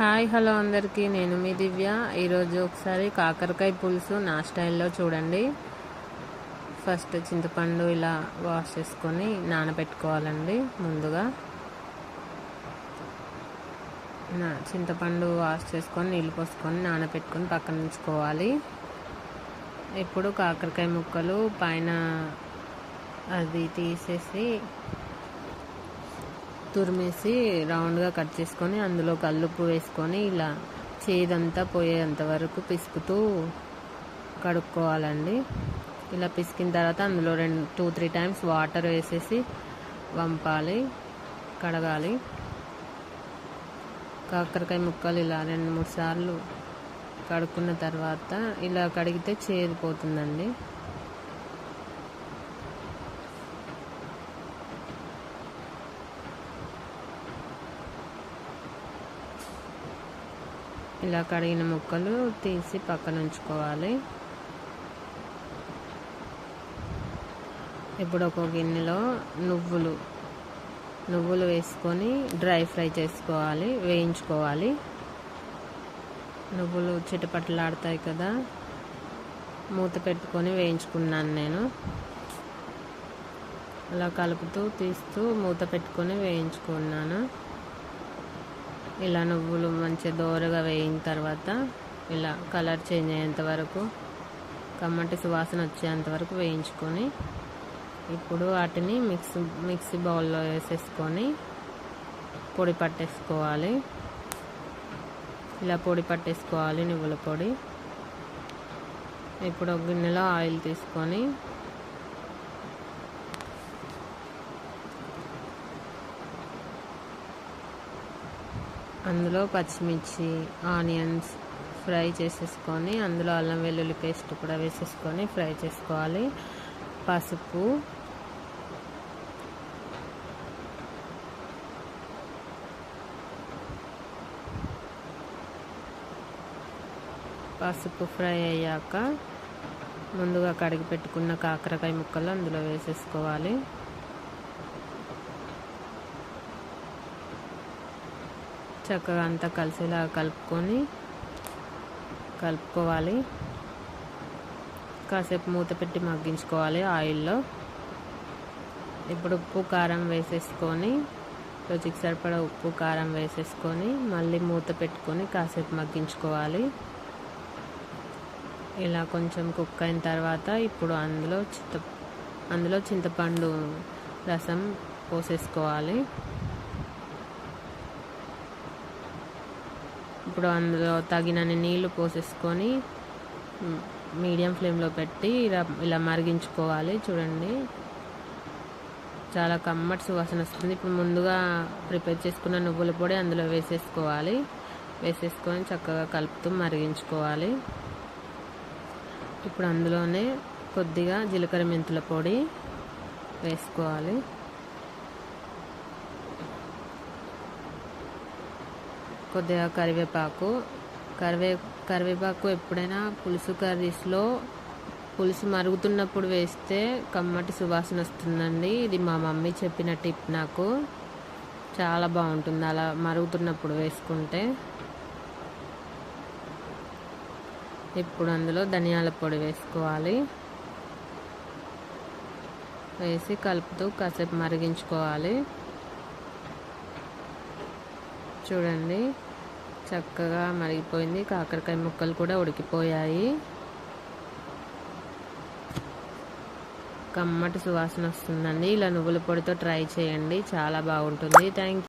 Hi hello అందరికీ. నేను మీ దివ్య. ఈరోజు ఒకసారి కాకరకాయ పులుసు నా స్టైల్లో చూడండి. ఫస్ట్ చింతపండు ఇలా వాష్ చేసుకొని నానబెట్టుకోవాలండి ముందుగా. నా చింతపండు వాష్ చేసుకొని నీళ్ళు పోసుకొని నానబెట్టుకొని పక్కన ఉంచుకోవాలి. ఇప్పుడు కాకరకాయ ముక్కలు పైన అది తీసేసి తురిమేసి రౌండ్గా కట్ చేసుకొని అందులో కల్లుప్పు వేసుకొని ఇలా చేదంతా పోయేంత వరకు పిసుకుతూ కడుక్కోవాలండి. ఇలా పిసికిన తర్వాత అందులో రెండు టూ త్రీ టైమ్స్ వాటర్ వేసేసి వంపాలి కడగాలి. కాకరకాయ ముక్కలు ఇలా రెండు మూడు సార్లు కడుక్కున్న తర్వాత ఇలా కడిగితే చేదు ఇలా కడిగిన ముక్కలు తీసి పక్కన ఉంచుకోవాలి. ఇప్పుడు ఒక గిన్నెలో నువ్వులు నువ్వులు వేసుకొని డ్రై ఫ్రై చేసుకోవాలి వేయించుకోవాలి. నువ్వులు చిటపట్లాడతాయి కదా మూత పెట్టుకొని వేయించుకున్నాను నేను. అలా కలుపుతూ తీస్తూ మూత పెట్టుకొని వేయించుకున్నాను. ఇలా నువ్వులు మంచిగా దోరగా వేయిన తర్వాత ఇలా కలర్ చేంజ్ అయ్యేంత వరకు కమ్మటి సువాసన వచ్చేంత వరకు వేయించుకొని ఇప్పుడు వాటిని మిక్స్ మిక్సీ బౌల్లో వేసేసుకొని పొడి పట్టేసుకోవాలి. ఇలా పొడి పట్టేసుకోవాలి నువ్వుల పొడి. ఇప్పుడు ఒక గిన్నెలో ఆయిల్ తీసుకొని అందులో పచ్చిమిర్చి ఆనియన్స్ ఫ్రై చేసేసుకొని అందులో అల్లం వెల్లుల్లి పేస్ట్ కూడా వేసేసుకొని ఫ్రై చేసుకోవాలి. పసుపు పసుపు ఫ్రై అయ్యాక ముందుగా కడిగి పెట్టుకున్న కాకరకాయ ముక్కలు అందులో వేసేసుకోవాలి. చక్కగా అంతా కలిసేలా కలుపుకొని కలుపుకోవాలి. కాసేపు మూత పెట్టి మగ్గించుకోవాలి ఆయిల్లో. ఇప్పుడు ఉప్పు కారం వేసేసుకొని రుచికి సరిపడా ఉప్పు కారం వేసేసుకొని మళ్ళీ మూత పెట్టుకొని కాసేపు మగ్గించుకోవాలి. ఇలా కొంచెం కుక్ అయిన తర్వాత ఇప్పుడు అందులో చింత అందులో చింతపండు రసం పోసేసుకోవాలి. ఇప్పుడు అందులో తగినన్ని నీళ్ళు పోసేసుకొని మీడియం ఫ్లేమ్లో పెట్టి ఇలా ఇలా మరిగించుకోవాలి. చూడండి. చాలా కమ్మటి సువాసన వస్తుంది. ఇప్పుడు ముందుగా ప్రిపేర్ చేసుకున్న నువ్వుల పొడి అందులో వేసేసుకోవాలి. వేసేసుకొని చక్కగా కలుపుతూ మరిగించుకోవాలి. ఇప్పుడు అందులోనే కొద్దిగా జీలకర్ర మెంతుల పొడి వేసుకోవాలి. కొద్దిగా కరివేపాకు. కరివే కరివేపాకు ఎప్పుడైనా పులుసు కర్రీస్లో పులుసు మరుగుతున్నప్పుడు వేస్తే కమ్మటి సువాసన వస్తుందండి. ఇది మా మమ్మీ చెప్పిన టిప్ నాకు. చాలా బాగుంటుంది అలా మరుగుతున్నప్పుడు వేసుకుంటే. ఇప్పుడు అందులో ధనియాల పొడి వేసుకోవాలి. వేసి కలుపుతూ కాసేపు మరిగించుకోవాలి. చూడండి. చక్కగా మరిగిపోయింది. కాకరకాయ ముక్కలు కూడా ఉడికిపోయాయి. కమ్మటి సువాసన వస్తుందండి. ఇలా నువ్వుల పొడితో ట్రై చేయండి. చాలా బాగుంటుంది. థ్యాంక్